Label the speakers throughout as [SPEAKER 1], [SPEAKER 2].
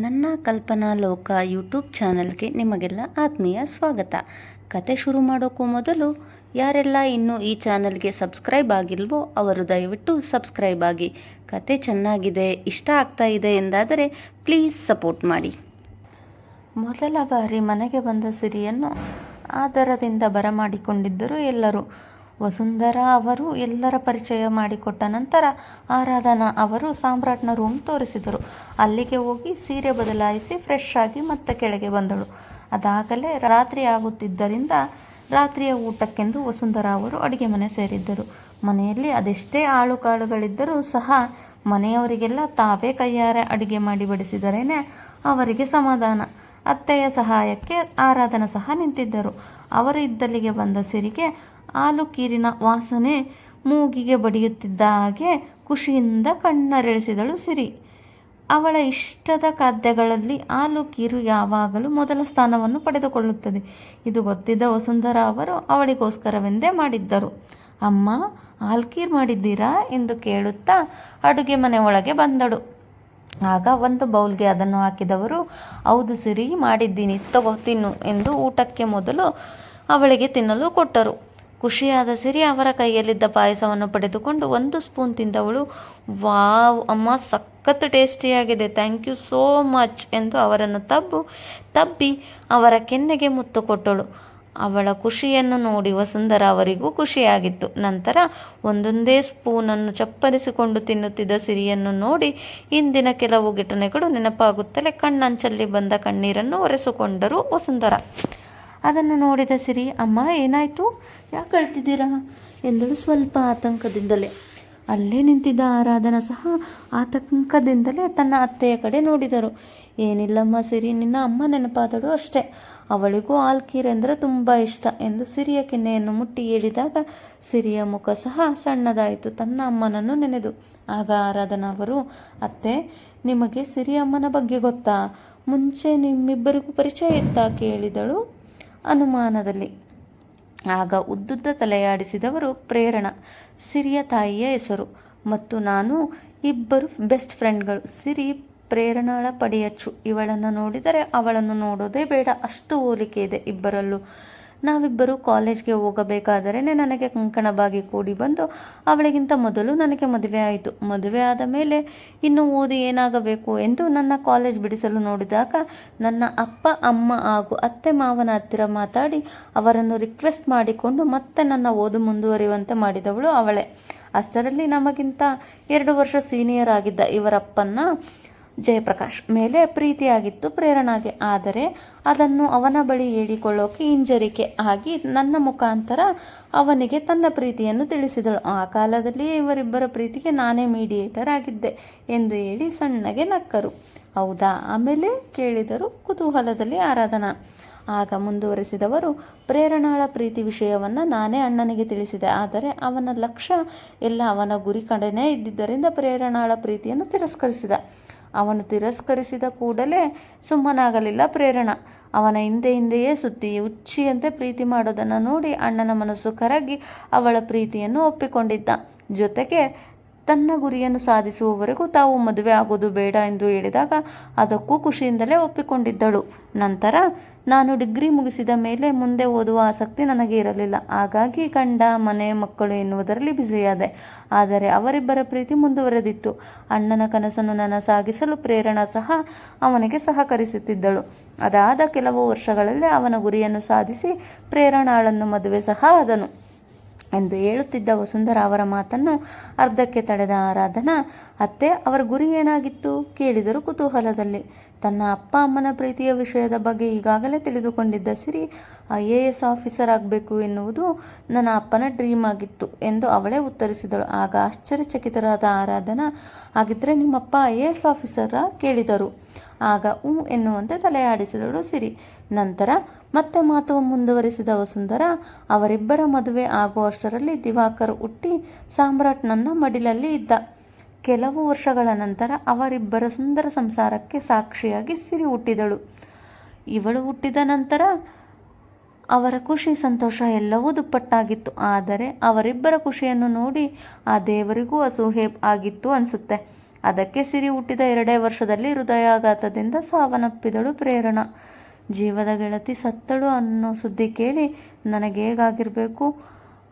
[SPEAKER 1] ನನ್ನ ಕಲ್ಪನಾ ಲೋಕ ಯೂಟ್ಯೂಬ್ ಚಾನಲ್ಗೆ ನಿಮಗೆಲ್ಲ ಆತ್ಮೀಯ ಸ್ವಾಗತ. ಕತೆ ಶುರು ಮಾಡೋಕ್ಕೂ ಮೊದಲು, ಯಾರೆಲ್ಲ ಇನ್ನೂ ಈ ಚಾನಲ್ಗೆ ಸಬ್ಸ್ಕ್ರೈಬ್ ಆಗಿಲ್ವೋ ಅವರು ದಯವಿಟ್ಟು ಸಬ್ಸ್ಕ್ರೈಬ್ ಆಗಿ. ಕತೆ ಚೆನ್ನಾಗಿದೆ, ಇಷ್ಟ ಆಗ್ತಾ ಇದೆ ಎಂದಾದರೆ ಪ್ಲೀಸ್ ಸಪೋರ್ಟ್ ಮಾಡಿ. ಮೊದಲ ಬಾರಿ ಮನೆಗೆ ಬಂದ ಸಿರಿಯನ್ನು ಆದರದಿಂದ ಬರಮಾಡಿಕೊಂಡಿದ್ದರು ಎಲ್ಲರೂ. ವಸುಂಧರಾ ಅವರು ಎಲ್ಲರ ಪರಿಚಯ ಮಾಡಿಕೊಟ್ಟ ನಂತರ ಆರಾಧನಾ ಅವರು ಸಾಮ್ರಾಟ್ನ ರೂಮ್ ತೋರಿಸಿದರು. ಅಲ್ಲಿಗೆ ಹೋಗಿ ಸೀರೆ ಬದಲಾಯಿಸಿ ಫ್ರೆಶ್ ಆಗಿ ಮತ್ತೆ ಕೆಳಗೆ ಬಂದಳು. ಅದಾಗಲೇ ರಾತ್ರಿ ಆಗುತ್ತಿದ್ದರಿಂದ ರಾತ್ರಿಯ ಊಟಕ್ಕೆಂದು ವಸುಂಧರಾ ಅವರು ಅಡುಗೆ ಮನೆ ಸೇರಿದ್ದರು. ಮನೆಯಲ್ಲಿ ಅದೆಷ್ಟೇ ಆಳು ಕಾಳುಗಳಿದ್ದರೂ ಸಹ ಮನೆಯವರಿಗೆಲ್ಲ ತಾವೇ ಕೈಯಾರೆ ಅಡುಗೆ ಮಾಡಿ ಬಡಿಸಿದರೇನೆ ಅವರಿಗೆ ಸಮಾಧಾನ. ಅತ್ತೆಯ ಸಹಾಯಕ್ಕೆ ಆರಾಧನ ಸಹ ನಿಂತಿದ್ದರು. ಅವರು ಇದ್ದಲ್ಲಿಗೆ ಬಂದ ಸಿರಿಗೆ ಹಾಲು ಕೀರಿನ ವಾಸನೆ ಮೂಗಿಗೆ ಬಡಿಯುತ್ತಿದ್ದ ಹಾಗೆ ಖುಷಿಯಿಂದ ಕಣ್ಣರೆಳಿಸಿದಳು ಸಿರಿ. ಅವಳ ಇಷ್ಟದ ಖಾದ್ಯಗಳಲ್ಲಿ ಹಾಲು ಯಾವಾಗಲೂ ಮೊದಲ ಸ್ಥಾನವನ್ನು ಪಡೆದುಕೊಳ್ಳುತ್ತದೆ. ಇದು ಗೊತ್ತಿದ್ದ ವಸುಂಧರಾ ಅವರು ಅವಳಿಗೋಸ್ಕರವೆಂದೇ ಮಾಡಿದ್ದರು. ಅಮ್ಮ, ಹಾಲು ಕೀರ್ ಮಾಡಿದ್ದೀರಾ ಎಂದು ಕೇಳುತ್ತಾ ಅಡುಗೆ ಮನೆ ಒಳಗೆ ಬಂದಳು. ಆಗ ಒಂದು ಬೌಲ್ಗೆ ಅದನ್ನು ಹಾಕಿದವರು, ಹೌದು ಸಿರಿ, ಮಾಡಿದ್ದೀನಿ, ತಗೋ, ತಿನ್ನು ಎಂದು ಊಟಕ್ಕೆ ಮೊದಲು ಅವಳಿಗೆ ತಿನ್ನಲು ಕೊಟ್ಟರು. ಖುಷಿಯಾದ ಸಿರಿ ಅವರ ಕೈಯಲ್ಲಿದ್ದ ಪಾಯಸವನ್ನು ಪಡೆದುಕೊಂಡು ಒಂದು ಸ್ಪೂನ್ ತಿಂದವಳು, ವಾವ್, ಅಮ್ಮ, ಸಖತ್ತು ಟೇಸ್ಟಿಯಾಗಿದೆ, ಥ್ಯಾಂಕ್ ಯು ಸೋ ಮಚ್ ಎಂದು ಅವರನ್ನು ತಬ್ಬು, ತಬ್ಬಿ ಅವರ ಕೆನ್ನೆಗೆ ಮುತ್ತು ಕೊಟ್ಟಳು. ಅವಳ ಖುಷಿಯನ್ನು ನೋಡಿ ವಸುಂಧರ ಅವರಿಗೂ ಖುಷಿಯಾಗಿತ್ತು. ನಂತರ ಒಂದೊಂದೇ ಸ್ಪೂನನ್ನು ಚಪ್ಪರಿಸಿಕೊಂಡು ತಿನ್ನುತ್ತಿದ್ದ ಸಿರಿಯನ್ನು ನೋಡಿ ಇಂದಿನ ಕೆಲವು ಘಟನೆಗಳು ನೆನಪಾಗುತ್ತಲೇ ಕಣ್ಣಂಚಲ್ಲಿ ಬಂದ ಕಣ್ಣೀರನ್ನು ಒರೆಸಿಕೊಂಡರು ವಸುಂಧರ. ಅದನ್ನು ನೋಡಿದ ಸಿರಿ, ಅಮ್ಮ, ಏನಾಯಿತು? ಯಾಕೆ ಅಳ್ತಿದ್ದೀರಾ? ಎಂದಳು ಸ್ವಲ್ಪ ಆತಂಕದಿಂದಲೇ. ಅಲ್ಲೇ ನಿಂತಿದ್ದ ಆರಾಧನ ಸಹ ಆತಂಕದಿಂದಲೇ ತನ್ನ ಅತ್ತೆಯ ಕಡೆ ನೋಡಿದರು. ಏನಿಲ್ಲಮ್ಮ ಸಿರಿ, ನಿನ್ನ ಅಮ್ಮ ನೆನಪಾದಳು ಅಷ್ಟೇ. ಅವಳಿಗೂ ಎಂದರೆ ತುಂಬ ಇಷ್ಟ ಎಂದು ಸಿರಿಯ ಕೆನ್ನೆಯನ್ನು ಮುಟ್ಟಿ ಹೇಳಿದಾಗ ಸಿರಿಯ ಮುಖ ಸಹ ಸಣ್ಣದಾಯಿತು. ತನ್ನ ಅಮ್ಮನನ್ನು ನೆನೆದು. ಆಗ ಆರಾಧನ ಅವರು, ಅತ್ತೆ, ನಿಮಗೆ ಸಿರಿಯಮ್ಮನ ಬಗ್ಗೆ ಗೊತ್ತಾ? ಮುಂಚೆ ನಿಮ್ಮಿಬ್ಬರಿಗೂ ಪರಿಚಯ ಇತ್ತಾ? ಕೇಳಿದಳು. ಅನುಮಾನದಲ್ಲಿ. ಆಗ ಉದ್ದುದ್ದ ತಲೆಯಾಡಿಸಿದವರು ಪ್ರೇರಣ, ಸಿರಿಯ ತಾಯಿಯ ಹೆಸರು ಮತ್ತು ನಾನು ಇಬ್ಬರು ಬೆಸ್ಟ್ ಫ್ರೆಂಡ್ಗಳು. ಸಿರಿ ಪ್ರೇರಣಾಳ ಪಡೆಯಚ್ಚು. ಇವಳನ್ನು ನೋಡಿದರೆ ಅವಳನ್ನು ನೋಡೋದೇ ಬೇಡ. ಅಷ್ಟು ಹೋಲಿಕೆ ಇದೆ ಇಬ್ಬರಲ್ಲೂ. ನಾವಿಬ್ಬರು ಕಾಲೇಜ್ಗೆ ಹೋಗಬೇಕಾದರೆ ನನಗೆ ಕಂಕಣಬಾಗಿ ಕೂಡಿ ಬಂದು ಅವಳಿಗಿಂತ ಮೊದಲು ನನಗೆ ಮದುವೆ ಆಯಿತು. ಮದುವೆ ಆದ ಮೇಲೆ ಇನ್ನು ಓದಿ ಏನಾಗಬೇಕು ಎಂದು ನನ್ನ ಕಾಲೇಜ್ ಬಿಡಿಸಲು ನೋಡಿದಾಗ ನನ್ನ ಅಪ್ಪ, ಅಮ್ಮ ಹಾಗೂ ಅತ್ತೆ ಮಾವನ ಹತ್ತಿರ ಮಾತಾಡಿ ಅವರನ್ನು ರಿಕ್ವೆಸ್ಟ್ ಮಾಡಿಕೊಂಡು ಮತ್ತೆ ನನ್ನ ಓದು ಮುಂದುವರಿಯುವಂತೆ ಮಾಡಿದವಳು ಅವಳೇ. ಅಷ್ಟರಲ್ಲಿ ನಮಗಿಂತ ಎರಡು ವರ್ಷ ಸೀನಿಯರ್ ಆಗಿದ್ದ ಇವರಪ್ಪನ್ನ ಜಯಪ್ರಕಾಶ್ ಮೇಲೆ ಪ್ರೀತಿಯಾಗಿತ್ತು ಪ್ರೇರಣಾಗೆ. ಆದರೆ ಅದನ್ನು ಅವನ ಬಳಿ ಹೇಳಿಕೊಳ್ಳೋಕೆ ಹಿಂಜರಿಕೆ ಆಗಿ ನನ್ನ ಮುಖಾಂತರ ಅವನಿಗೆ ತನ್ನ ಪ್ರೀತಿಯನ್ನು ತಿಳಿಸಿದಳು. ಆ ಕಾಲದಲ್ಲಿ ಇವರಿಬ್ಬರ ಪ್ರೀತಿಗೆ ನಾನೇ ಮೀಡಿಯೇಟರ್ ಆಗಿದ್ದೆ ಎಂದು ಹೇಳಿ ಸಣ್ಣಗೆ ನಕ್ಕರು. ಹೌದಾ? ಆಮೇಲೆ ಕೇಳಿದರು ಕುತೂಹಲದಲ್ಲಿ ಆರಾಧನಾ. ಆಗ ಮುಂದುವರೆಸಿದವರು, ಪ್ರೇರಣಾಳ ಪ್ರೀತಿ ವಿಷಯವನ್ನು ನಾನೇ ಅಣ್ಣನಿಗೆ ತಿಳಿಸಿದೆ. ಆದರೆ ಅವನ ಲಕ್ಷ್ಯ ಎಲ್ಲ ಅವನ ಗುರಿ ಕಡೆನೇ ಇದ್ದಿದ್ದರಿಂದ ಪ್ರೇರಣಾಳ ಪ್ರೀತಿಯನ್ನು ತಿರಸ್ಕರಿಸಿದ. ಅವನು ತಿರಸ್ಕರಿಸಿದ ಕೂಡಲೇ ಸುಮ್ಮನಾಗಲಿಲ್ಲ ಪ್ರೇರಣ. ಅವನ ಹಿಂದೆ ಹಿಂದೆಯೇ ಸುತ್ತಿ ಉಚ್ಚಿಯಂತೆ ಪ್ರೀತಿ ಮಾಡೋದನ್ನು ನೋಡಿ ಅಣ್ಣನ ಮನಸ್ಸು ಕರಗಿ ಅವಳ ಪ್ರೀತಿಯನ್ನು ಒಪ್ಪಿಕೊಂಡಿದ್ದ. ಜೊತೆಗೆ ತನ್ನ ಗುರಿಯನ್ನು ಸಾಧಿಸುವವರೆಗೂ ತಾವು ಮದುವೆ ಆಗೋದು ಬೇಡ ಎಂದು ಹೇಳಿದಾಗ ಅದಕ್ಕೂ ಖುಷಿಯಿಂದಲೇ ಒಪ್ಪಿಕೊಂಡಿದ್ದಳು. ನಂತರ, ನಾನು ಡಿಗ್ರಿ ಮುಗಿಸಿದ ಮೇಲೆ ಮುಂದೆ ಓದುವ ಆಸಕ್ತಿ ನನಗೆ ಇರಲಿಲ್ಲ. ಹಾಗಾಗಿ ಗಂಡ, ಮನೆ, ಮಕ್ಕಳು ಎನ್ನುವುದರಲ್ಲಿ ಬ್ಯುಸಿಯಾದೆ. ಆದರೆ ಅವರಿಬ್ಬರ ಪ್ರೀತಿ ಮುಂದುವರೆದಿತ್ತು. ಅಣ್ಣನ ಕನಸನ್ನು ನನ್ನ ಸಾಗಿಸಲು ಪ್ರೇರಣಾ ಸಹ ಅವನಿಗೆ ಸಹಕರಿಸುತ್ತಿದ್ದಳು. ಅದಾದ ಕೆಲವು ವರ್ಷಗಳಲ್ಲಿ ಅವನ ಗುರಿಯನ್ನು ಸಾಧಿಸಿ ಪ್ರೇರಣಾಳನ್ನು ಮದುವೆ ಸಹ ಆದನು. ಎಂದು ಹೇಳುತ್ತಿದ್ದ ವಸುಂಧರ ಅವರ ಮಾತನ್ನು ಅರ್ಧಕ್ಕೆ ತಡೆದ ಆರಾಧನಾ, ಅತ್ತೆ, ಅವರ ಗುರಿ ಏನಾಗಿತ್ತು? ಕೇಳಿದರು ಕುತೂಹಲದಲ್ಲಿ. ತನ್ನ ಅಪ್ಪ ಅಮ್ಮನ ಪ್ರೀತಿಯ ವಿಷಯದ ಬಗ್ಗೆ ಈಗಾಗಲೇ ತಿಳಿದುಕೊಂಡಿದ್ದ Siri, I A S officer ಆಗಬೇಕು ಎನ್ನುವುದು ನನ್ನ ಅಪ್ಪನ ಡ್ರೀಮ್ ಆಗಿತ್ತು ಎಂದು ಅವಳೇ ಉತ್ತರಿಸಿದಳು. ಆಗ ಆಶ್ಚರ್ಯಚಕಿತರಾದ ಆರಾಧನಾ, ಹಾಗಿದ್ರೆ ನಿಮ್ಮಪ್ಪ ಐ ಎ ಎಸ್ ಆಫೀಸರ? ಕೇಳಿದರು. ಆಗ ಹ್ಞೂ ಎನ್ನುವಂತೆ ತಲೆಯಾಡಿಸಿದಳು ಸಿರಿ. ನಂತರ ಮತ್ತೆ ಮಾತು ಮುಂದುವರಿಸಿದ ವಸುಂಧರ, ಅವರಿಬ್ಬರ ಮದುವೆ ಆಗುವಷ್ಟರಲ್ಲಿ ದಿವಾಕರ್ ಹುಟ್ಟಿ ಸಾಮ್ರಾಟ್ ನನ್ನ ಮಡಿಲಲ್ಲಿ ಇದ್ದ. ಕೆಲವು ವರ್ಷಗಳ ನಂತರ ಅವರಿಬ್ಬರ ಸುಂದರ ಸಂಸಾರಕ್ಕೆ ಸಾಕ್ಷಿಯಾಗಿ ಸಿರಿ ಹುಟ್ಟಿದಳು. ಇವಳು ಹುಟ್ಟಿದ ನಂತರ ಅವರ ಖುಷಿ, ಸಂತೋಷ ಎಲ್ಲವೂ ದುಪ್ಪಟ್ಟಾಗಿತ್ತು. ಆದರೆ ಅವರಿಬ್ಬರ ಖುಷಿಯನ್ನು ನೋಡಿ ಆ ದೇವರಿಗೂ ಅಸೂಹೆ ಆಗಿತ್ತು ಅನಿಸುತ್ತೆ. ಅದಕ್ಕೆ ಸಿರಿ ಹುಟ್ಟಿದ ಎರಡೇ ವರ್ಷದಲ್ಲಿ ಹೃದಯಾಘಾತದಿಂದ ಸಾವನ್ನಪ್ಪಿದಳು ಪ್ರೇರಣ. ಜೀವದ ಗೆಳತಿ ಸತ್ತಳು ಅನ್ನೋ ಸುದ್ದಿ ಕೇಳಿ ನನಗೆ ಹೇಗಾಗಿರಬೇಕು?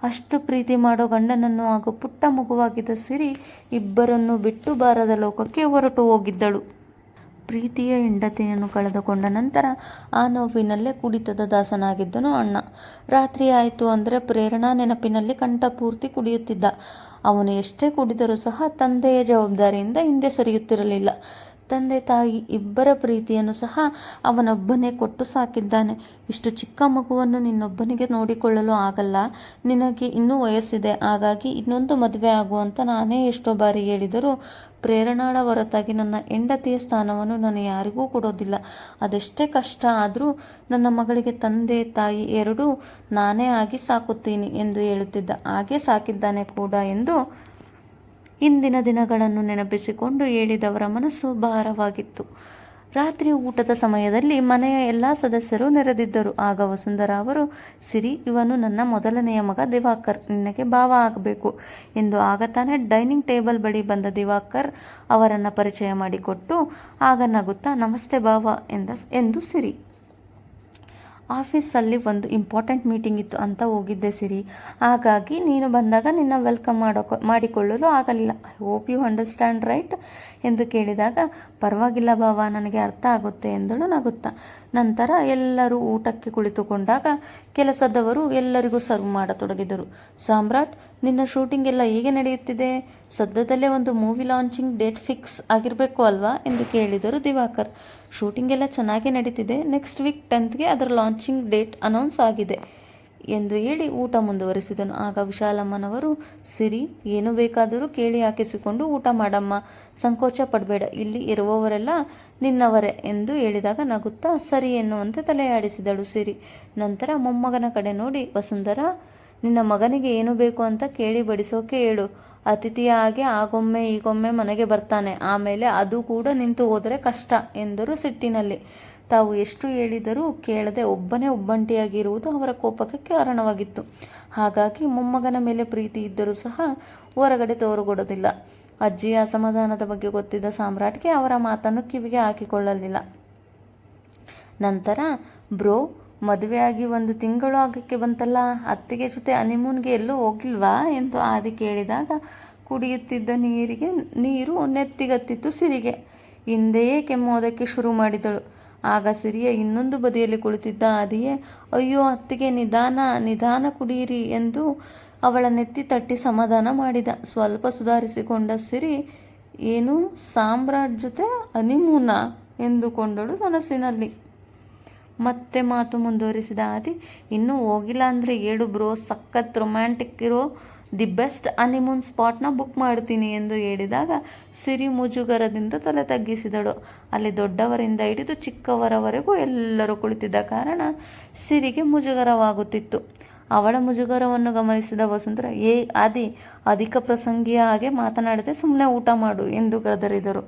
[SPEAKER 1] ಅಷ್ಟು ಪ್ರೀತಿ ಮಾಡೋ ಗಂಡನನ್ನು ಹಾಗೂ ಪುಟ್ಟ ಮಗುವಾಗಿದ್ದ ಸಿರಿ ಇಬ್ಬರನ್ನು ಬಿಟ್ಟು ಬಾರದ ಲೋಕಕ್ಕೆ ಹೊರಟು ಹೋಗಿದ್ದಳು. ಪ್ರೀತಿಯ ಹೆಂಡತಿಯನ್ನು ಕಳೆದುಕೊಂಡ ನಂತರ ಆ ನೋವಿನಲ್ಲೇ ಕುಡಿತದ ದಾಸನಾಗಿದ್ದನು ಅಣ್ಣ. ರಾತ್ರಿ ಆಯಿತು ಅಂದರೆ ಪ್ರೇರಣಾ ನೆನಪಿನಲ್ಲಿ ಕಂಠಪೂರ್ತಿ ಕುಡಿಯುತ್ತಿದ್ದ. ಅವನು ಎಷ್ಟೇ ಕುಡಿದರೂ ಸಹ ತಂದೆಯ ಜವಾಬ್ದಾರಿಯಿಂದ ಹಿಂದೆ ಸರಿಯುತ್ತಿರಲಿಲ್ಲ. ತಂದೆ ತಾಯಿ ಇಬ್ಬರ ಪ್ರೀತಿಯನ್ನು ಸಹ ಅವನೊಬ್ಬನೇ ಕೊಟ್ಟು ಸಾಕಿದ್ದಾನೆ. ಇಷ್ಟು ಚಿಕ್ಕ ಮಗುವನ್ನು ನಿನ್ನೊಬ್ಬನಿಗೆ ನೋಡಿಕೊಳ್ಳಲು ಆಗಲ್ಲ. ನಿನಗೆ ಇನ್ನೂ ವಯಸ್ಸಿದೆ. ಹಾಗಾಗಿ ಇನ್ನೊಂದು ಮದುವೆ ಆಗುವಂತ ನಾನೇ ಎಷ್ಟೋ ಬಾರಿ ಹೇಳಿದರೂ ಪ್ರೇರಣಾಳ ಹೊರತಾಗಿ ನನ್ನ ಹೆಂಡತಿಯ ಸ್ಥಾನವನ್ನು ನಾನು ಯಾರಿಗೂ ಕೊಡೋದಿಲ್ಲ. ಅದೆಷ್ಟೇ ಕಷ್ಟ ಆದರೂ ನನ್ನ ಮಗಳಿಗೆ ತಂದೆ ತಾಯಿ ಎರಡೂ ನಾನೇ ಆಗಿ ಸಾಕುತ್ತೀನಿ ಎಂದು ಹೇಳುತ್ತಿದ್ದ. ಹಾಗೆ ಸಾಕಿದ್ದಾನೆ ಕೂಡ ಎಂದು ಇಂದಿನ ದಿನಗಳನ್ನು ನೆನಪಿಸಿಕೊಂಡು ಹೇಳಿದವರ ಮನಸ್ಸು ಭಾರವಾಗಿತ್ತು. ರಾತ್ರಿ ಊಟದ ಸಮಯದಲ್ಲಿ ಮನೆಯ ಎಲ್ಲ ಸದಸ್ಯರು ನೆರೆದಿದ್ದರು. ಆಗ ವಸುಂಧರ ಅವರು, ಸಿರಿ, ಇವನು ನನ್ನ ಮೊದಲನೆಯ ಮಗ ದಿವಾಕರ್. ನಿನಗೆ ಭಾವ ಆಗಬೇಕು. ಎಂದು ಆಗ ತಾನೇ ಡೈನಿಂಗ್ ಟೇಬಲ್ ಬಳಿ ಬಂದ ದಿವಾಕರ್ ಅವರನ್ನು ಪರಿಚಯ ಮಾಡಿಕೊಟ್ಟು, ಆಗ ನಗುತ್ತಾ ನಮಸ್ತೆ ಭಾವ ಎಂದ, ಎಂದು ಸಿರಿ. ಆಫೀಸಲ್ಲಿ ಒಂದು ಇಂಪಾರ್ಟೆಂಟ್ ಮೀಟಿಂಗ್ ಇತ್ತು ಅಂತ ಹೋಗಿದ್ದೆ ಸಿರಿ. ಹಾಗಾಗಿ ನೀನು ಬಂದಾಗ ನಿನ್ನ ವೆಲ್ಕಮ್ ಮಾಡೋಕೊ, ಮಾಡಿಕೊಳ್ಳಲು ಆಗಲಿಲ್ಲ. I hope you understand right ಎಂದು ಕೇಳಿದಾಗ, ಪರವಾಗಿಲ್ಲ ಭಾವ ನನಗೆ ಅರ್ಥ ಆಗುತ್ತೆ ಎಂದಳು ನಗುತ್ತಾ. ನಂತರ ಎಲ್ಲರೂ ಊಟಕ್ಕೆ ಕುಳಿತುಕೊಂಡಾಗ ಕೆಲಸದವರು ಎಲ್ಲರಿಗೂ ಸರ್ವ್ ಮಾಡತೊಡಗಿದರು. ಸಾಮ್ರಾಟ್, ನಿನ್ನ ಶೂಟಿಂಗ್ ಎಲ್ಲ ಹೇಗೆ ನಡೆಯುತ್ತಿದೆ? ಸದ್ಯದಲ್ಲೇ ಒಂದು ಮೂವಿ ಲಾಂಚಿಂಗ್ ಡೇಟ್ ಫಿಕ್ಸ್ ಆಗಿರಬೇಕು ಅಲ್ವಾ ಎಂದು ಕೇಳಿದರು ದಿವಾಕರ್. ಶೂಟಿಂಗ್ ಎಲ್ಲ ಚೆನ್ನಾಗಿ ನಡೀತಿದೆ. ನೆಕ್ಸ್ಟ್ ವೀಕ್ ಟೆಂತ್ಗೆ ಅದರ ಲಾಂಚಿಂಗ್ ಡೇಟ್ ಅನೌನ್ಸ್ ಆಗಿದೆ ಎಂದು ಹೇಳಿ ಊಟ ಮುಂದುವರಿಸಿದನು. ಆಗ ವಿಶಾಲಮ್ಮನವರು, ಸಿರಿ, ಏನು ಬೇಕಾದರೂ ಕೇಳಿ ಹಾಕಿಸಿಕೊಂಡು ಊಟ ಮಾಡಮ್ಮ. ಸಂಕೋಚ ಪಡಬೇಡ. ಇಲ್ಲಿ ಇರುವವರೆಲ್ಲ ನಿನ್ನವರೇ ಎಂದು ಹೇಳಿದಾಗ ನಗುತ್ತಾ, ಸರಿ ಎನ್ನುವಂತೆ ತಲೆಯಾಡಿಸಿದಳು ಸಿರಿ. ನಂತರ ಮೊಮ್ಮಗನ ಕಡೆ ನೋಡಿ, ವಸುಂಧರ, ನಿನ್ನ ಮಗನಿಗೆ ಏನು ಬೇಕು ಅಂತ ಕೇಳಿ ಬಡಿಸೋಕೆ ಹೇಳು. ಅತಿಥಿಯ ಹಾಗೆ ಆಗೊಮ್ಮೆ ಈಗೊಮ್ಮೆ ಮನೆಗೆ ಬರ್ತಾನೆ. ಆಮೇಲೆ ಅದು ಕೂಡ ನಿಂತು ಹೋದರೆ ಕಷ್ಟ ಎಂದರು ಸಿಟ್ಟಿನಲ್ಲಿ. ತಾವು ಎಷ್ಟು ಹೇಳಿದರೂ ಕೇಳದೆ ಒಬ್ಬನೇ ಒಬ್ಬಂಟಿಯಾಗಿರುವುದು ಅವರ ಕೋಪಕ್ಕೆ ಕಾರಣವಾಗಿತ್ತು. ಹಾಗಾಗಿ ಮೊಮ್ಮಗನ ಮೇಲೆ ಪ್ರೀತಿ ಇದ್ದರೂ ಸಹ ಹೊರಗಡೆ ತೋರುಗೊಡೋದಿಲ್ಲ. ಅಜ್ಜಿಯ ಅಸಮಾಧಾನದ ಬಗ್ಗೆ ಗೊತ್ತಿದ್ದ ಸಾಮ್ರಾಟ್ಗೆ ಅವರ ಮಾತನ್ನು ಕಿವಿಗೆ ಹಾಕಿಕೊಳ್ಳಲಿಲ್ಲ. ನಂತರ, ಬ್ರೋ ಮದುವೆಯಾಗಿ ಒಂದು ತಿಂಗಳು ಆಗೋಕ್ಕೆ ಬಂತಲ್ಲ, ಅತ್ತಿಗೆ ಜೊತೆ ಅನಿಮೂನ್ಗೆ ಎಲ್ಲೂ ಹೋಗಿಲ್ವಾ ಎಂದು ಆದಿ ಕೇಳಿದಾಗ ಕುಡಿಯುತ್ತಿದ್ದ ನೀರಿಗೆ, ನೀರು ನೆತ್ತಿಗತ್ತಿತ್ತು ಸಿರಿಗೆ. ಹಿಂದೆಯೇ ಕೆಮ್ಮೋದಕ್ಕೆ ಶುರು ಮಾಡಿದಳು. ಆಗ ಸಿರಿಯ ಇನ್ನೊಂದು ಬದಿಯಲ್ಲಿ ಕುಳಿತಿದ್ದ ಆದಿಯೇ, ಅಯ್ಯೋ, ಅತ್ತಿಗೆ ನಿಧಾನ ನಿಧಾನ ಕುಡಿಯಿರಿ ಎಂದು ಅವಳ ನೆತ್ತಿ ತಟ್ಟಿ ಸಮಾಧಾನ ಮಾಡಿದ. ಸ್ವಲ್ಪ ಸುಧಾರಿಸಿಕೊಂಡ ಸಿರಿ, ಏನು ಸಾಮ್ರಾಟ್ ಜೊತೆ ಅನಿಮೂನ ಎಂದುಕೊಂಡಳು ಮನಸ್ಸಿನಲ್ಲಿ. ಮತ್ತೆ ಮಾತು ಮುಂದುವರಿಸಿದ ಆದಿ, ಇನ್ನೂ ಹೋಗಿಲ್ಲ ಅಂದರೆ ಏಳು ಬ್ರೋ, ಸಖತ್ ರೊಮ್ಯಾಂಟಿಕ್ ಇರೋ ದಿ ಬೆಸ್ಟ್ ಅನಿಮೂನ್ ಸ್ಪಾಟ್ನ ಬುಕ್ ಮಾಡ್ತೀನಿ ಎಂದು ಹೇಳಿದಾಗ ಸಿರಿ ಮುಜುಗರದಿಂದ ತಲೆ ತಗ್ಗಿಸಿದಳು. ಅಲ್ಲಿ ದೊಡ್ಡವರಿಂದ ಹಿಡಿದು ಚಿಕ್ಕವರವರೆಗೂ ಎಲ್ಲರೂ ಕುಳಿತಿದ್ದ ಕಾರಣ ಸಿರಿಗೆ ಮುಜುಗರವಾಗುತ್ತಿತ್ತು. ಅವಳ ಮುಜುಗರವನ್ನು ಗಮನಿಸಿದ ವಸುಂಧರ, ಏ ಆದಿ, ಅಧಿಕ ಪ್ರಸಂಗಿಯ ಹಾಗೆ ಮಾತನಾಡದೆ ಸುಮ್ಮನೆ ಊಟ ಮಾಡು ಎಂದು ಗದರಿದರು.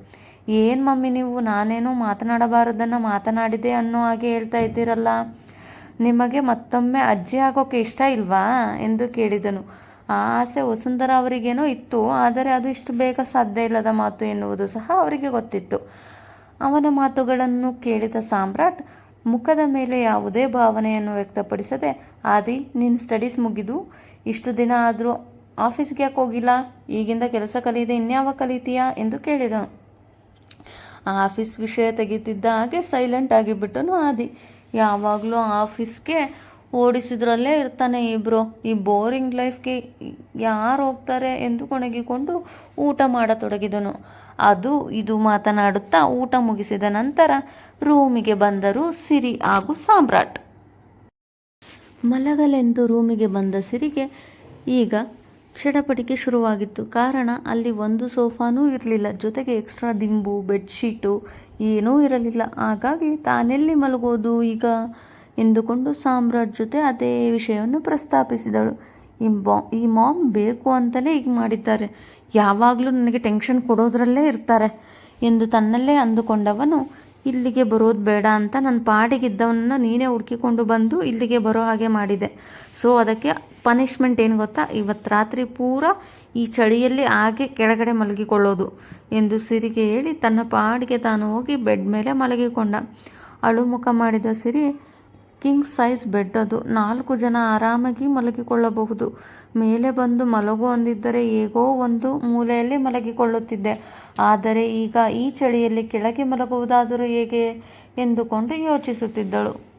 [SPEAKER 1] ಏನು ಮಮ್ಮಿ ನೀವು? ನಾನೇನು ಮಾತನಾಡಬಾರದನ್ನು ಮಾತನಾಡಿದೆ ಅನ್ನೋ ಹಾಗೆ ಹೇಳ್ತಾ ಇದ್ದೀರಲ್ಲ. ನಿಮಗೆ ಮತ್ತೊಮ್ಮೆ ಅಜ್ಜಿ ಆಗೋಕೆ ಇಷ್ಟ ಇಲ್ವಾ? ಎಂದು ಕೇಳಿದನು. ಆ ಆಸೆ ವಸುಂಧರ ಅವರಿಗೇನೋ ಇತ್ತು, ಆದರೆ ಅದು ಇಷ್ಟು ಬೇಗ ಸಾಧ್ಯ ಇಲ್ಲದ ಮಾತು ಎನ್ನುವುದು ಸಹ ಅವರಿಗೆ ಗೊತ್ತಿತ್ತು. ಅವನ ಮಾತುಗಳನ್ನು ಕೇಳಿದ ಸಾಮ್ರಾಟ್ ಮುಖದ ಮೇಲೆ ಯಾವುದೇ ಭಾವನೆಯನ್ನು ವ್ಯಕ್ತಪಡಿಸದೆ, ಆದಿ ನಿನ್ನ ಸ್ಟಡೀಸ್ ಮುಗಿದು, ಇಷ್ಟು ದಿನ ಆದರೂ ಆಫೀಸ್ಗೆ ಯಾಕೆ ಹೋಗಿಲ್ಲ? ಈಗಿಂದ ಕೆಲಸ ಕಲಿಯದೆ, ಇನ್ಯಾವ ಕಲಿತೀಯಾ? ಎಂದು ಕೇಳಿದನು. ಆಫೀಸ್ ವಿಷಯ ತೆಗಿತಿದ್ದ ಹಾಗೆ ಸೈಲೆಂಟ್ ಆಗಿಬಿಟ್ಟನು ಆದಿ. ಯಾವಾಗಲೂ ಆಫೀಸ್ಗೆ ಓಡಿಸಿದ್ರಲ್ಲೇ ಇರ್ತಾನೆ ಇಬ್ಬರು ಈ ಬೋರಿಂಗ್ ಲೈಫ್ಗೆ ಯಾರು ಹೋಗ್ತಾರೆ ಎಂದು ಕೊಣಗಿಕೊಂಡು ಊಟ ಮಾಡತೊಡಗಿದನು. ಅದು ಇದು ಮಾತನಾಡುತ್ತಾ ಊಟ ಮುಗಿಸಿದ ನಂತರ ರೂಮಿಗೆ ಬಂದರು ಸಿರಿ ಹಾಗೂ ಸಾಮ್ರಾಟ್. ಮಲಗಲೆಂದು ರೂಮಿಗೆ ಬಂದ ಸಿರಿಗೆ ಈಗ ಚಡಪಟಿಕೆ ಶುರುವಾಗಿತ್ತು. ಕಾರಣ, ಅಲ್ಲಿ ಒಂದು ಸೋಫಾನೂ ಇರಲಿಲ್ಲ. ಜೊತೆಗೆ ಎಕ್ಸ್ಟ್ರಾ ದಿಂಬು, ಬೆಡ್ಶೀಟು ಏನೂ ಇರಲಿಲ್ಲ. ಹಾಗಾಗಿ ತಾನೆಲ್ಲಿ ಮಲಗೋದು ಈಗ? ಎಂದುಕೊಂಡು ಸಾಮ್ರಾಟ್ ಜೊತೆ ಅದೇ ವಿಷಯವನ್ನು ಪ್ರಸ್ತಾಪಿಸಿದಳು. ಈ ಬಾ, ಈ ಮಾಮ್ ಬೇಕು ಅಂತಲೇ ಈಗ ಮಾಡಿದ್ದಾರೆ. ಯಾವಾಗಲೂ ನನಗೆ ಟೆನ್ಷನ್ ಕೊಡೋದ್ರಲ್ಲೇ ಇರ್ತಾರೆ ಎಂದು ತನ್ನಲ್ಲೇ ಅಂದುಕೊಂಡವನು, ಇಲ್ಲಿಗೆ ಬರೋದು ಬೇಡ ಅಂತ ನನ್ನ ಪಾಡಿಗಿದ್ದವನನ್ನು ನೀನೇ ಹುಡುಕಿಕೊಂಡು ಬಂದು ಇಲ್ಲಿಗೆ ಬರೋ ಹಾಗೆ ಮಾಡಿದೆ. ಸೊ, ಅದಕ್ಕೆ ಪನಿಷ್ಮೆಂಟ್ ಏನು ಗೊತ್ತಾ? ಇವತ್ತು ರಾತ್ರಿ ಪೂರ
[SPEAKER 2] ಈ ಚಳಿಯಲ್ಲಿ ಹಾಗೆ ಕೆಳಗಡೆ ಮಲಗಿಕೊಳ್ಳೋದು ಎಂದು ಸಿರಿಗೆ ಹೇಳಿ ತನ್ನ ಪಾಡಿಗೆ ತಾನು ಹೋಗಿ ಬೆಡ್ ಮೇಲೆ ಮಲಗಿಕೊಂಡ. ಅಳುಮುಖ ಮಾಡಿದ ಸಿರಿ, ಕಿಂಗ್ ಸೈಜ್ ಬೆಡ್ ಅದು. ನಾಲ್ಕು ಜನ ಆರಾಮಾಗಿ ಮಲಗಿಕೊಳ್ಳಬಹುದು. ಮೇಲೆ ಬಂದು ಮಲಗು ಅಂದಿದ್ದರೆ ಹೇಗೋ ಒಂದು ಮೂಲೆಯಲ್ಲಿ ಮಲಗಿಕೊಳ್ಳುತ್ತಿದ್ದೆ. ಆದರೆ ಈಗ ಈ ಚಳಿಯಲ್ಲಿ ಕೆಳಗೆ ಮಲಗುವುದಾದರೂ ಹೇಗೆ? ಎಂದುಕೊಂಡು ಯೋಚಿಸುತ್ತಿದ್ದಳು.